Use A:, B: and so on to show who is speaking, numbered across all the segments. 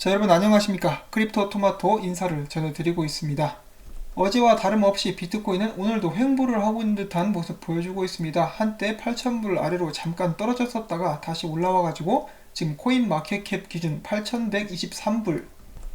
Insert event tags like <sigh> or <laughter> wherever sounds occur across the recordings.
A: 자 여러분 안녕하십니까? 크립토 토마토 인사를 전해드리고 있습니다. 어제와 다름없이 비트코인은 오늘도 횡보를 하고 있는 듯한 모습 보여주고 있습니다. 한때 8,000불 아래로 잠깐 떨어졌었다가 다시 올라와 가지고 지금 코인 마켓캡 기준 8,123불.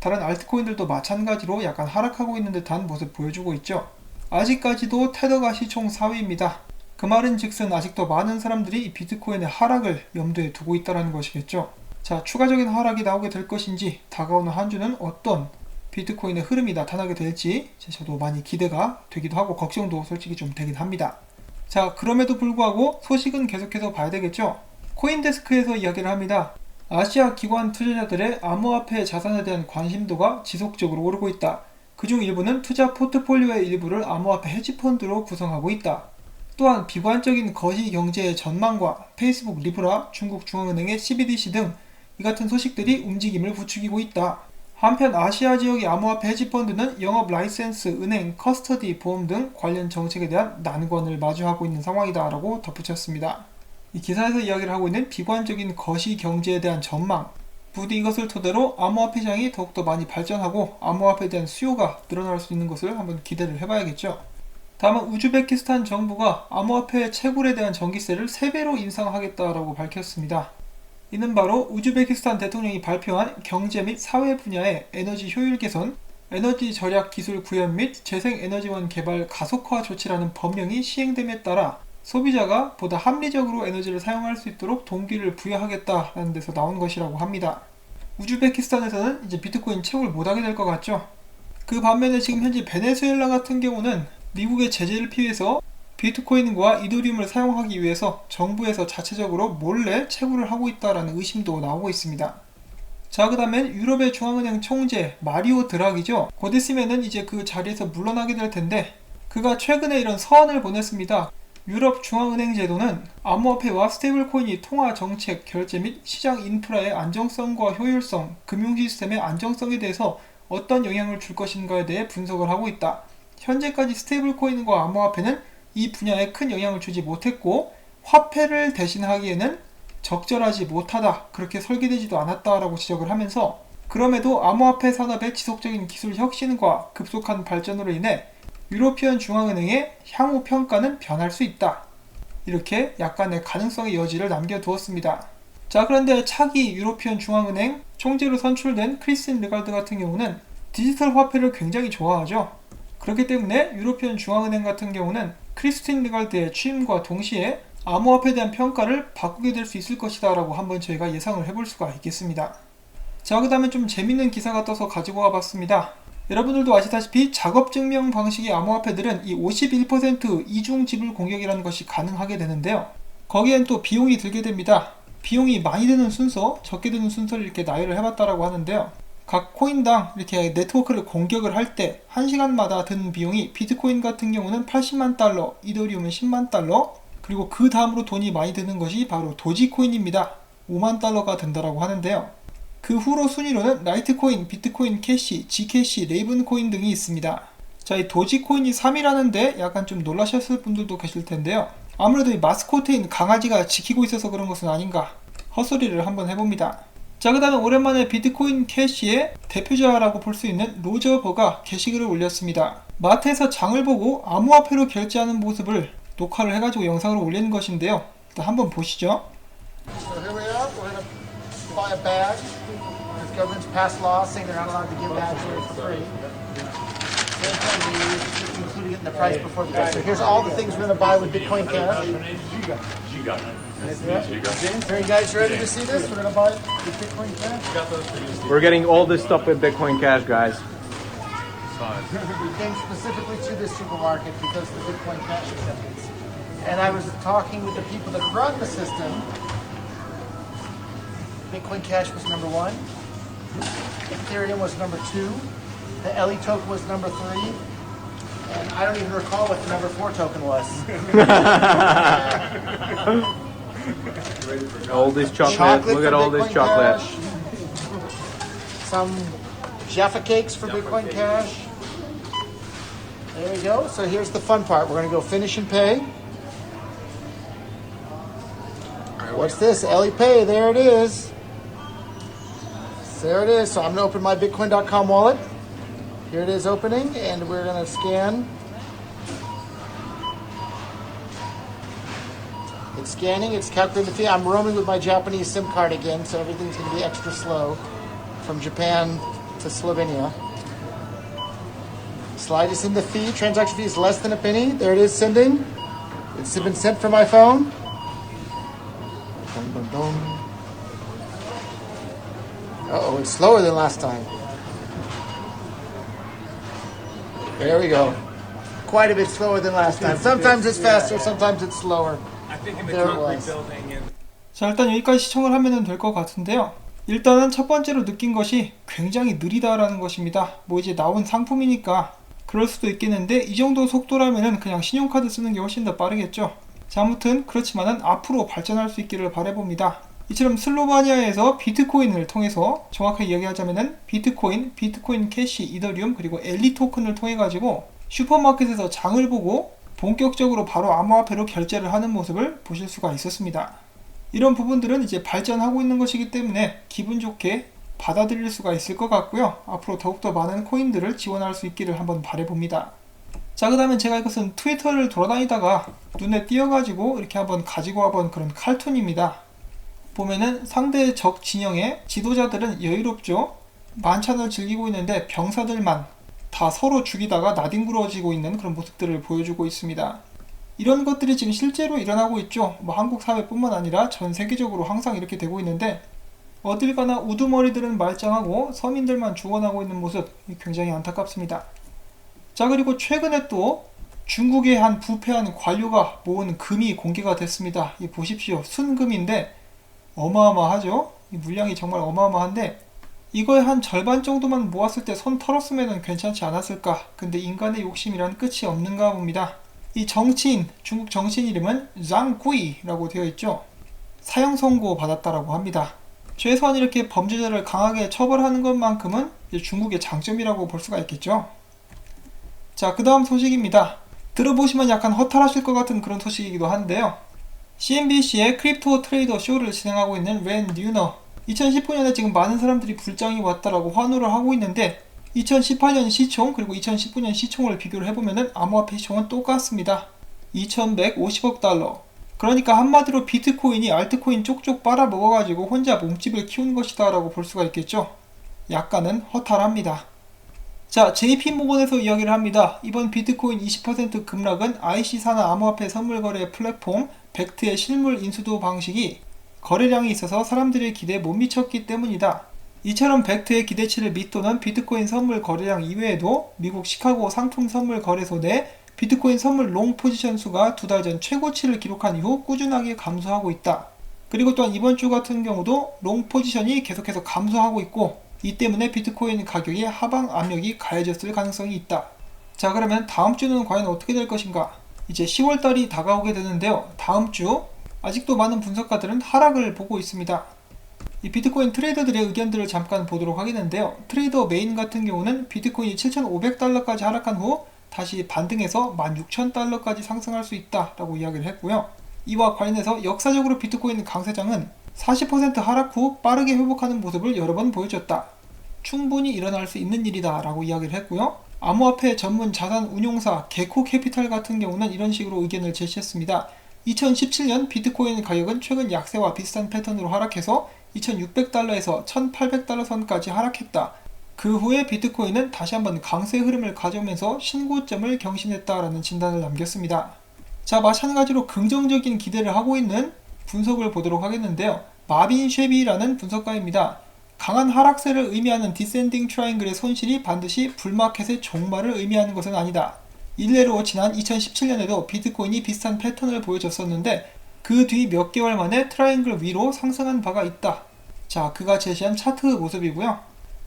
A: 다른 알트코인들도 마찬가지로 약간 하락하고 있는 듯한 모습 보여주고 있죠. 아직까지도 테더가 시총 4위입니다. 그 말은 즉슨 아직도 많은 사람들이 이 비트코인의 하락을 염두에 두고 있다는 것이겠죠 자, 추가적인 하락이 나오게 될 것인지 다가오는 한 주는 어떤 비트코인의 흐름이 나타나게 될지 저도 많이 기대가 되기도 하고 걱정도 솔직히 좀 되긴 합니다. 자, 그럼에도 불구하고 소식은 계속해서 봐야 되겠죠. 코인데스크에서 이야기를 합니다. 아시아 기관 투자자들의 암호화폐 자산에 대한 관심도가 지속적으로 오르고 있다. 그중 일부는 투자 포트폴리오의 일부를 암호화폐 헤지펀드로 구성하고 있다. 또한 비관적인 거시 경제의 전망과 페이스북 리브라, 중국 중앙은행의 CBDC 등 이 같은 소식들이 움직임을 부추기고 있다. 한편 아시아 지역의 암호화폐 헤지펀드는 영업 라이센스, 은행, 커스터디, 보험 등 관련 정책에 대한 난관을 마주하고 있는 상황이다라고 덧붙였습니다. 이 기사에서 이야기를 하고 있는 비관적인 거시 경제에 대한 전망, 부디 이것을 토대로 암호화폐 시장이 더욱더 많이 발전하고 암호화폐에 대한 수요가 늘어날 수 있는 것을 한번 기대를 해봐야겠죠. 다음은 우즈베키스탄 정부가 암호화폐 채굴에 대한 전기세를 3배로 인상하겠다라고 밝혔습니다. 이는 바로 우즈베키스탄 대통령이 발표한 경제 및 사회 분야의 에너지 효율 개선, 에너지 절약 기술 구현 및 재생에너지원 개발 가속화 조치라는 법령이 시행됨에 따라 소비자가 보다 합리적으로 에너지를 사용할 수 있도록 동기를 부여하겠다라는 데서 나온 것이라고 합니다. 우즈베키스탄에서는 이제 비트코인 채굴 못하게 될 것 같죠? 그 반면에 지금 현재 베네수엘라 같은 경우는 미국의 제재를 피해서 비트코인과 이더리움을 사용하기 위해서 정부에서 자체적으로 몰래 채굴을 하고 있다라는 의심도 나오고 있습니다. 자, 그 다음엔 유럽의 중앙은행 총재 마리오 드락이죠. 곧 있으면은 이제 그 자리에서 물러나게 될 텐데 그가 최근에 이런 서한을 보냈습니다. 유럽 중앙은행 제도는 암호화폐와 스테이블코인이 통화 정책, 결제 및 시장 인프라의 안정성과 효율성, 금융 시스템의 안정성에 대해서 어떤 영향을 줄 것인가에 대해 분석을 하고 있다. 현재까지 스테이블코인과 암호화폐는 이 분야에 큰 영향을 주지 못했고 화폐를 대신하기에는 적절하지 못하다 그렇게 설계되지도 않았다라고 지적을 하면서 그럼에도 암호화폐 산업의 지속적인 기술 혁신과 급속한 발전으로 인해 유로피언 중앙은행의 향후 평가는 변할 수 있다. 이렇게 약간의 가능성의 여지를 남겨두었습니다. 자 그런데 차기 유로피언 중앙은행 총재로 선출된 크리스틴 르갈드 같은 경우는 디지털 화폐를 굉장히 좋아하죠. 그렇기 때문에 유로피언 중앙은행 같은 경우는 크리스틴 리갈드의 취임과 동시에 암호화폐에 대한 평가를 바꾸게 될 수 있을 것이다 라고 한번 저희가 예상을 해볼 수가 있겠습니다. 자, 그 다음에 좀 재밌는 기사가 떠서 가지고 와봤습니다. 여러분들도 아시다시피 작업 증명 방식의 암호화폐들은 이 51% 이중 지불 공격이라는 것이 가능하게 되는데요. 거기엔 또 비용이 들게 됩니다. 비용이 많이 드는 순서, 적게 드는 순서를 이렇게 나열을 해봤다라고 하는데요. 각 코인당 이렇게 네트워크를 공격을 할 때 1시간마다 드는 비용이 비트코인 같은 경우는 80만 달러, 이더리움은 10만 달러, 그리고 그 다음으로 돈이 많이 드는 것이 바로 도지코인입니다. 5만 달러가 든다라고 하는데요. 그 후로 순위로는 라이트코인, 비트코인 캐시, 지캐시, 레이븐코인 등이 있습니다. 자, 이 도지코인이 3위라는데 약간 좀 놀라셨을 분들도 계실 텐데요. 아무래도 이 마스코트인 강아지가 지키고 있어서 그런 것은 아닌가 헛소리를 한번 해봅니다. 자, 그 다음에 오랜만에 비트코인 캐시의 대표자라고 볼 수 있는 로저 버가 게시글을 올렸습니다. 마트에서 장을 보고 암호화폐로 결제하는 모습을 녹화를 해가지고 영상으로 올린 것인데요. 일단 한번 보시죠.
B: So you got it. You. Are you guys ready to see this? We're gonna buy Bitcoin Cash.
C: We're getting all this stuff with Bitcoin Cash, guys. <laughs>
B: we came specifically to this supermarket because of the Bitcoin Cash acceptance. And I was talking with the people that run the system. Bitcoin Cash was number one. Ethereum was number two. The LE token was number three. And I don't even recall what the number four token was. <laughs>
C: All this chocolate. Look at all this chocolate.
B: Cash. Some Jaffa cakes for Bitcoin Cash. There we go. So here's the fun part. We're going to go finish and pay. What's this? Ellie Pay. There it is. There it is. So I'm going to open my Bitcoin.com wallet. Here it is opening, and we're going to scan. It's scanning, it's calculating the fee. I'm roaming with my Japanese SIM card again, so everything's going to be extra slow from Japan to Slovenia. Slide is in the fee. Transaction fee is less than a penny. There it is sending. It's been sent from my phone. Dum. Uh-oh, it's slower than last time. There we go. Quite a bit slower than last time. Sometimes it's faster, sometimes it's slower.
C: I think in the
B: There it
C: concrete
B: was.
C: building in
A: 자, 일단 여기까지 시청을 하면 될 것 같은데요. 일단은 첫 번째로 느낀 것이 굉장히 느리다라는 것입니다. 뭐 이제 나온 상품이니까 그럴 수도 있겠는데 이 정도 속도라면은 그냥 신용카드 쓰는 게 훨씬 더 빠르겠죠. 자, 아무튼 그렇지만은 앞으로 발전할 수 있기를 바라봅니다. 이처럼 슬로바니아에서 비트코인을 통해서 정확하게 이야기하자면은 비트코인, 비트코인 캐시, 이더리움 그리고 엘리 토큰을 통해 가지고 슈퍼마켓에서 장을 보고 본격적으로 바로 암호화폐로 결제를 하는 모습을 보실 수가 있었습니다. 이런 부분들은 이제 발전하고 있는 것이기 때문에 기분 좋게 받아들일 수가 있을 것 같고요. 앞으로 더욱더 많은 코인들을 지원할 수 있기를 한번 바래봅니다. 자, 그 다음에 제가 이것은 트위터를 돌아다니다가 눈에 띄어가지고 이렇게 한번 가지고 와본 그런 칼툰입니다. 보면은 상대 적 진영의 지도자들은 여유롭죠. 만찬을 즐기고 있는데 병사들만 다 서로 죽이다가 나뒹굴어지고 있는 그런 모습들을 보여주고 있습니다. 이런 것들이 지금 실제로 일어나고 있죠. 뭐 한국 사회뿐만 아니라 전 세계적으로 항상 이렇게 되고 있는데 어딜 가나 우두머리들은 말짱하고 서민들만 죽어나고 있는 모습 굉장히 안타깝습니다. 자 그리고 최근에 또 중국의 한 부패한 관료가 모은 금이 공개가 됐습니다. 이 보십시오. 순금인데 어마어마하죠. 이 물량이 정말 어마어마한데 이거의 한 절반 정도만 모았을 때 손 털었으면 괜찮지 않았을까. 근데 인간의 욕심이란 끝이 없는가 봅니다. 이 정치인, 중국 정치인 이름은 장구이라고 되어 있죠. 사형 선고 받았다라고 합니다. 최소한 이렇게 범죄자를 강하게 처벌하는 것만큼은 중국의 장점이라고 볼 수가 있겠죠. 자, 그 다음 소식입니다. 들어보시면 약간 허탈하실 것 같은 그런 소식이기도 한데요. CNBC의 크립토 트레이더 쇼를 진행하고 있는 랜 뉴너. 2019년에 지금 많은 사람들이 불장이 왔다라고 환호를 하고 있는데 2018년 시총 그리고 2019년 시총을 비교를 해보면은 암호화폐 시총은 똑같습니다. 2150억 달러. 그러니까 한마디로 비트코인이 알트코인 쪽쪽 빨아먹어가지고 혼자 몸집을 키운 것이다 라고 볼 수가 있겠죠. 약간은 허탈합니다. 자, JP모건에서 이야기를 합니다. 이번 비트코인 20% 급락은 IC 산하 암호화폐 선물 거래 플랫폼 벡트의 실물 인수도 방식이 거래량이 있어서 사람들의 기대에 못 미쳤기 때문이다. 이처럼 벡트의 기대치를 밑도는 비트코인 선물 거래량 이외에도 미국 시카고 상품 선물 거래소 내 비트코인 선물 롱 포지션 수가 두 달 전 최고치를 기록한 이후 꾸준하게 감소하고 있다. 그리고 또한 이번 주 같은 경우도 롱 포지션이 계속해서 감소하고 있고 이 때문에 비트코인 가격의 하방 압력이 가해졌을 가능성이 있다. 자 그러면 다음 주는 과연 어떻게 될 것인가? 이제 10월달이 다가오게 되는데요. 다음 주 아직도 많은 분석가들은 하락을 보고 있습니다. 이 비트코인 트레이더들의 의견들을 잠깐 보도록 하겠는데요. 트레이더 메인 같은 경우는 비트코인이 7,500달러까지 하락한 후 다시 반등해서 16,000달러까지 상승할 수 있다라고 이야기를 했고요. 이와 관련해서 역사적으로 비트코인 강세장은 40% 하락 후 빠르게 회복하는 모습을 여러 번 보여줬다. 충분히 일어날 수 있는 일이다라고 이야기를 했고요. 암호화폐 전문 자산 운용사 개코 캐피탈 같은 경우는 이런 식으로 의견을 제시했습니다. 2017년 비트코인 가격은 최근 약세와 비슷한 패턴으로 하락해서 2600달러에서 1800달러 선까지 하락했다. 그 후에 비트코인은 다시 한번 강세 흐름을 가져오면서 신고점을 경신했다라는 진단을 남겼습니다. 자, 마찬가지로 긍정적인 기대를 하고 있는 분석을 보도록 하겠는데요. 마빈 쉐비라는 분석가입니다. 강한 하락세를 의미하는 디센딩 트라이앵글의 손실이 반드시 불마켓의 종말을 의미하는 것은 아니다. 일례로 지난 2017년에도 비트코인이 비슷한 패턴을 보여줬었는데 그 뒤 몇 개월 만에 트라이앵글 위로 상승한 바가 있다. 자, 그가 제시한 차트 모습이고요.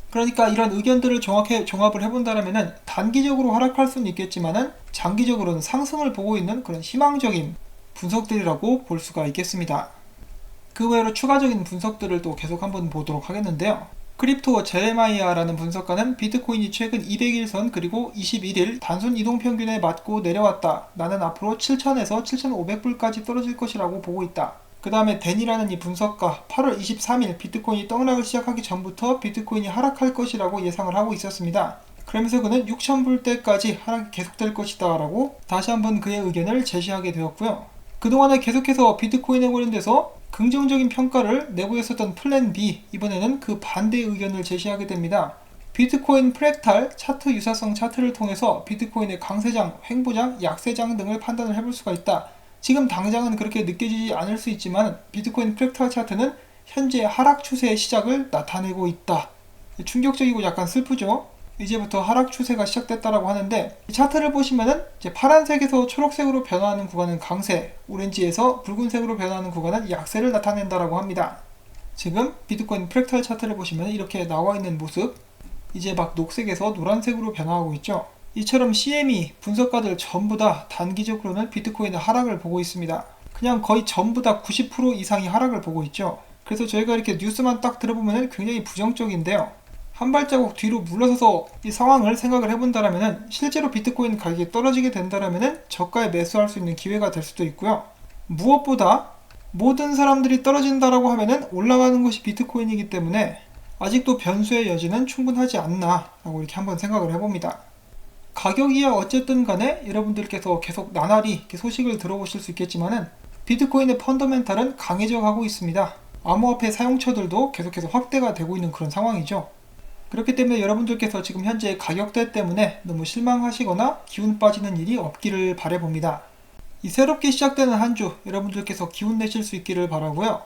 A: 그러니까 이런 의견들을 정확히 종합을 해본다면은 단기적으로 하락할 수는 있겠지만은 장기적으로는 상승을 보고 있는 그런 희망적인 분석들이라고 볼 수가 있겠습니다. 그 외로 추가적인 분석들을 또 계속 한번 보도록 하겠는데요. 크립토 제레마이아라는 분석가는 비트코인이 최근 200일선 그리고 21일 단순 이동 평균에 맞고 내려왔다. 나는 앞으로 7,000에서 7,500불까지 떨어질 것이라고 보고 있다. 그 다음에 댄이라는 이 분석가 8월 23일 비트코인이 떡락을 시작하기 전부터 비트코인이 하락할 것이라고 예상을 하고 있었습니다. 그러면서 그는 6,000불대까지 하락이 계속될 것이다 라고 다시 한번 그의 의견을 제시하게 되었고요. 그동안에 계속해서 비트코인에 관련돼서 긍정적인 평가를 내고 있었던 플랜 B 이번에는 그 반대의 의견을 제시하게 됩니다. 비트코인 프랙탈 차트 유사성 차트를 통해서 비트코인의 강세장, 횡보장, 약세장 등을 판단을 해볼 수가 있다. 지금 당장은 그렇게 느껴지지 않을 수 있지만 비트코인 프랙탈 차트는 현재 하락 추세의 시작을 나타내고 있다. 충격적이고 약간 슬프죠? 이제부터 하락 추세가 시작됐다라고 하는데 이 차트를 보시면은 이제 파란색에서 초록색으로 변화하는 구간은 강세, 오렌지에서 붉은색으로 변화하는 구간은 약세를 나타낸다라고 합니다. 지금 비트코인 프랙탈 차트를 보시면 이렇게 나와 있는 모습 이제 막 녹색에서 노란색으로 변화하고 있죠. 이처럼 CME 분석가들 전부 다 단기적으로는 비트코인의 하락을 보고 있습니다. 그냥 거의 전부 다 90% 이상이 하락을 보고 있죠. 그래서 저희가 이렇게 뉴스만 딱 들어보면 굉장히 부정적인데요. 한 발자국 뒤로 물러서서 이 상황을 생각을 해본다라면 실제로 비트코인 가격이 떨어지게 된다라면 저가에 매수할 수 있는 기회가 될 수도 있고요. 무엇보다 모든 사람들이 떨어진다라고 하면은 올라가는 것이 비트코인이기 때문에 아직도 변수의 여지는 충분하지 않나라고 이렇게 한번 생각을 해봅니다. 가격이야 어쨌든 간에 여러분들께서 계속 나날이 소식을 들어보실 수 있겠지만은 비트코인의 펀더멘탈은 강해져 가고 있습니다. 암호화폐 사용처들도 계속해서 확대가 되고 있는 그런 상황이죠. 그렇기 때문에 여러분들께서 지금 현재 가격대 때문에 너무 실망하시거나 기운 빠지는 일이 없기를 바래봅니다. 이 새롭게 시작되는 한 주 여러분들께서 기운 내실 수 있기를 바라고요.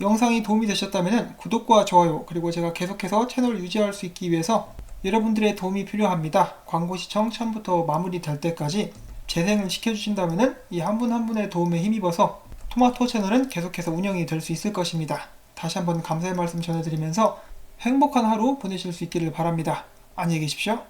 A: 영상이 도움이 되셨다면 구독과 좋아요 그리고 제가 계속해서 채널 유지할 수 있기 위해서 여러분들의 도움이 필요합니다. 광고 시청 처음부터 마무리 될 때까지 재생을 시켜주신다면 이 한 분 한 분의 도움에 힘입어서 토마토 채널은 계속해서 운영이 될 수 있을 것입니다. 다시 한번 감사의 말씀 전해드리면서 행복한 하루 보내실 수 있기를 바랍니다. 안녕히 계십시오.